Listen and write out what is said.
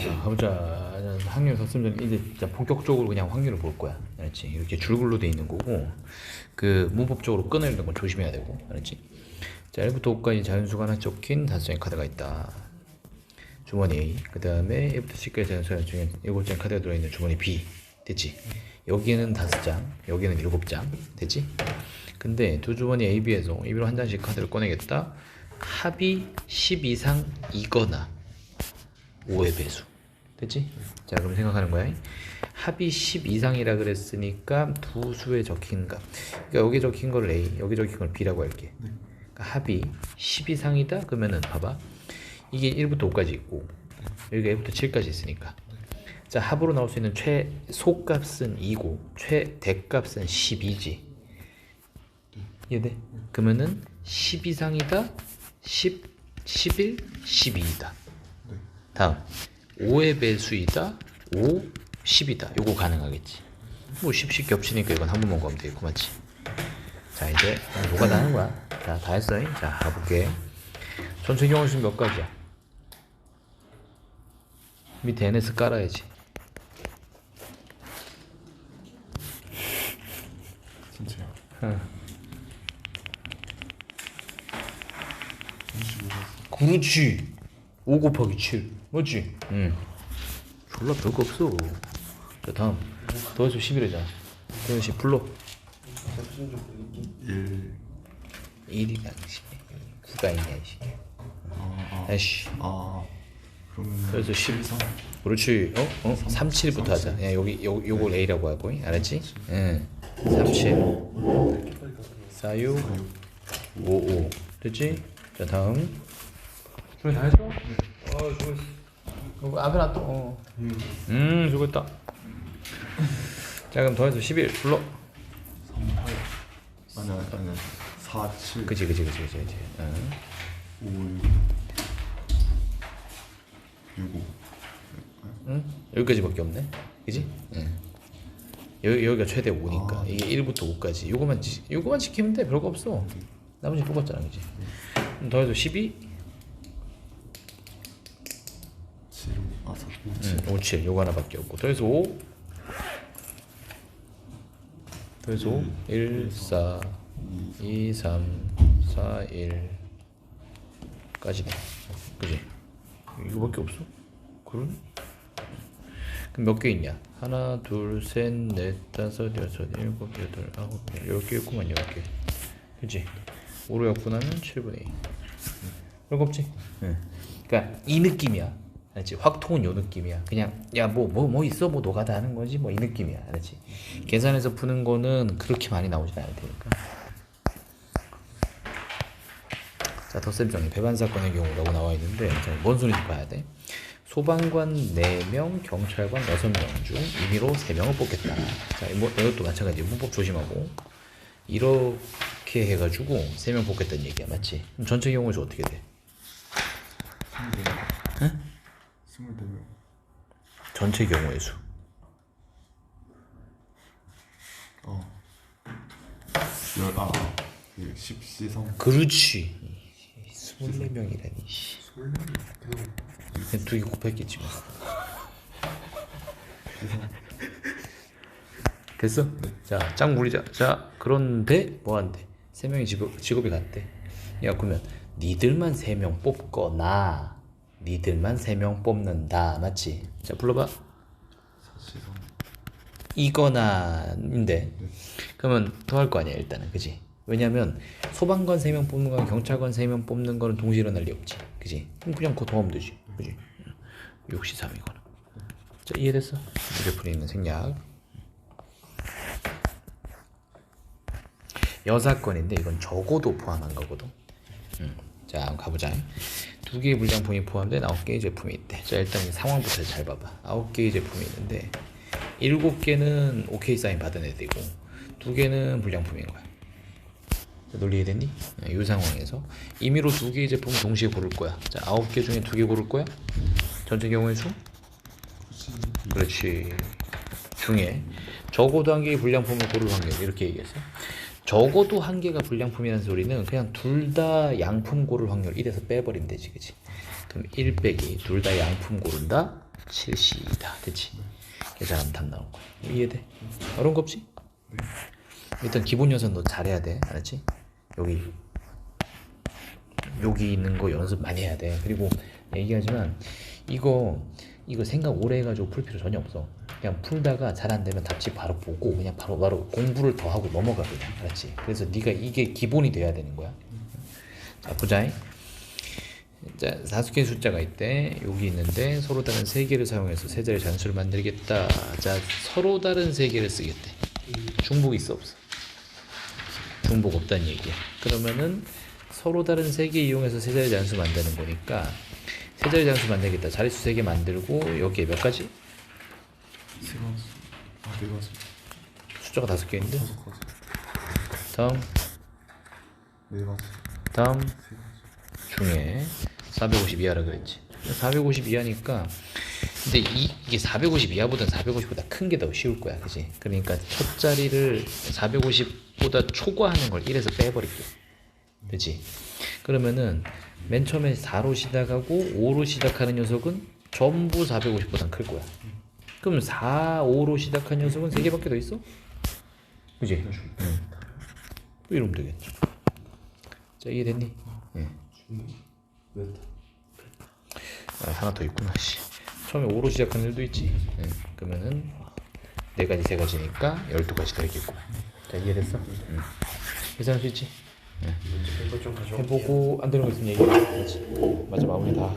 자, 가보자. 확률 섰으면 이제 진짜 본격적으로 그냥 확률을 볼 거야. 알았지? 이렇게 줄글로 돼 있는 거고, 그 문법적으로 끊어내는 건 조심해야 되고, 알았지? 자, 1부터 5까지 자연수가 하나 적힌 다섯 장의 카드가 있다. 주머니 A, 그 다음에 1부터 10까지 자연수가 중에 일곱 장의 카드가 들어있는 주머니 B. 됐지? 여기는 다섯 장, 여기는 일곱 장. 됐지? 근데 두 주머니 A, B에서 A, B로 한 장씩 카드를 꺼내겠다. 합이 10 이상이거나 5의 배수. 됐지? 자, 그럼 생각하는 거야. 합이 10 이상이라 그랬으니까 두 수에 적힌 값. 그러니까 여기 적힌 걸 A, 여기 적힌 걸 B라고 할게. 그러니까 합이 10 이상이다? 그러면은 봐봐. 이게 1부터 5까지 있고 여기가 1부터 7까지 있으니까. 자, 합으로 나올 수 있는 최소값은 2고 최대값은 12지. 이해돼? 그러면은 10 이상이다. 10, 11, 12이다. 다음 5의 배수이다 5, 10이다. 요거 가능하겠지. 뭐 10씩 겹치니까 이건 한 번만 가면 되겠고 맞지? 자 이제 뭐가 나는 거야. 자다 했어 자 가볼게. 전체 경우 수는 몇 가지야? 밑에 NS 깔아야지. 진짜요? 응. 25가 그렇지 5 곱하기 7 맞지? 응. 졸라 별거 없어. 자 다음. 더해서 11이잖아 더해서 10 불러. 1 1이라는 식 9가 있냐 이 식. 아, 아이씨. 아, 그러면 그래서 10 그렇지. 어? 어? 37부터 하자. 야 여기 요, 요걸 A라고 하고 알았지? 응 37 46 55 됐지? 자 다음. 준비 다 했어? 어 수고했어 어, 앞에 놔둬 어. 음 수고했다 자 그럼 더해서 11 불러 38 아니 아니 아니 4 7 그치 그치 그치 그치 그치 응. 5 6 5 응? 여기까지밖에 없네. 그지? 응. 여기 여기가 최대 5니까 아, 이게 1부터 5까지. 요거만 지, 요거만 지키면 돼. 별거 없어. 나머지 똑같잖아, 그지? 그럼 더해서 12, 아4 5 7 응, 5, 7. 요거 하나밖에 없고 더해서 5, 더해서 5, 1, 4, 2, 3, 4, 1 까지네. 그지? 이거밖에 없어? 그러네? 그럼 몇 개 있냐? 하나, 둘, 셋, 넷, 다섯, 여섯, 일곱, 여덟, 아홉, 열, 열개 있구만, 열 개. 그치? 5로 엮고나면 7분의 2. 별거 없지? 응. 그니까, 이 느낌이야. 알지? 확통은 요 느낌이야. 그냥, 야, 뭐, 뭐, 뭐 있어? 뭐 노가다 하는 거지? 뭐 이 느낌이야. 알지? 계산해서 푸는 거는 그렇게 많이 나오진 않을 테니까. 자, 덧셈 정리. 배반 사건의 경우라고 나와 있는데, 자, 뭔 소리인지 봐야 돼. 소방관 4명, 경찰관 6명 중 임의로 3명을 뽑겠다. 자, 뭐, 이것도 마찬가지. 문법 조심하고. 이렇게 해가지고 3명 뽑겠다는 얘기야. 맞지? 전체 경우 수 어떻게 돼? 24 응? 24명 전체 경우의 수. 어. 열, 아, 아. 그 십시성 그렇지. 24명이라니. 솔랭이 계속 그냥 두개 곱했겠지 뭐. 됐어? 자, 짱 굴리자. 자, 그런데 뭐 한대? 세 명이 직업, 직업이 같대. 야, 그러면 니들만 세 명 뽑거나 니들만 세 명 뽑는다. 맞지? 자, 불러봐. 이거나인데. 그러면 더 할 거 아니야, 일단은. 그지? 왜냐면 소방관 세 명 뽑는 거랑 경찰관 세 명 뽑는 거는 동시에 일어날 리 없지. 그지? 그럼 그냥 그거 더하면 되지. 그지? 63이거나. 자, 이해됐어? 휴대폰에 있는 생략. 여사건인데 이건 적어도 포함한 거거든. 음. 자, 한번 가보자. 두 개의 불량품이 포함된 아홉 개의 제품이 있대. 자, 일단 이 상황부터 잘 봐봐. 아홉 개의 제품이 있는데 일곱 개는 오케이 사인 받은 애들이고 두 개는 불량품인 거야. 자, 논리 이해됐니? 네, 이 상황에서 임의로 두 개의 제품 동시에 고를 거야. 자, 아홉 개 중에 두 개 고를 거야. 전체 경우의 수? 그렇지. 중에 적어도 한 개의 불량품을 고를 확률 이렇게 얘기했어. 적어도 한 개가 불량품이라는 소리는 그냥 둘 다 양품 고를 확률 1에서 빼버리면 되지, 그치? 그럼 1 빼기 둘 다 양품 고른다. 7C다 됐지? 계산하면 답 나온 거야 이해돼? 어려운 거 없지? 일단 기본 연습 너 잘해야 돼 알았지? 여기 여기 있는 거 연습 많이 해야 돼 그리고 얘기하지만 이거 이거 생각 오래 해가지고 풀 필요 전혀 없어 그냥 풀다가 잘 안 되면 답지 바로 보고 그냥 바로 바로 공부를 더 하고 넘어가 그냥 알았지? 그래서 네가 이게 기본이 돼야 되는 거야 자 보자잉 자, 다섯 개의 숫자가 있대. 여기 있는데 서로 다른 세 개를 사용해서 세 자리 잔수를 만들겠다. 자, 서로 다른 세 개를 쓰겠대. 중복 있어 없어? 중복 없다는 얘기야. 그러면은 서로 다른 세 개 이용해서 세 자리 잔수 만드는 거니까 세 자리 잔수 만들겠다. 자릿수 세 개 만들고 여기에 몇 가지? 세 가지. 아, 네 가지. 숫자가 다섯 개인데. 다섯. 다음, 네 가지. 다음 세 가지. 중에 450 이하라 그랬지. 450 이하니까 근데 이, 이게 450 이하보다는 450보다 큰 게 더 쉬울 거야, 그지? 그러니까 첫 자리를 450보다 초과하는 걸 1에서 빼버릴게, 그지? 그러면은 맨 처음에 4로 시작하고 5로 시작하는 녀석은 전부 450보다 클 거야. 그럼 4, 5로 시작한 녀석은 3개밖에 더 있어? 그지? 응. 또 이러면 되겠지. 자, 이해됐니? 예. 몇? 아, 하나 더 있구나. 씨. 처음에 5로 시작하는 일도 있지. 예. 그러면은 네 가지 세 가지니까 12가지 더 있겠구만. 자, 이해됐어? 응. 계산할 수 있지? 예. 해보고 안 되는 거 있으면 얘기해. 그렇지. 맞아, 마무리 다.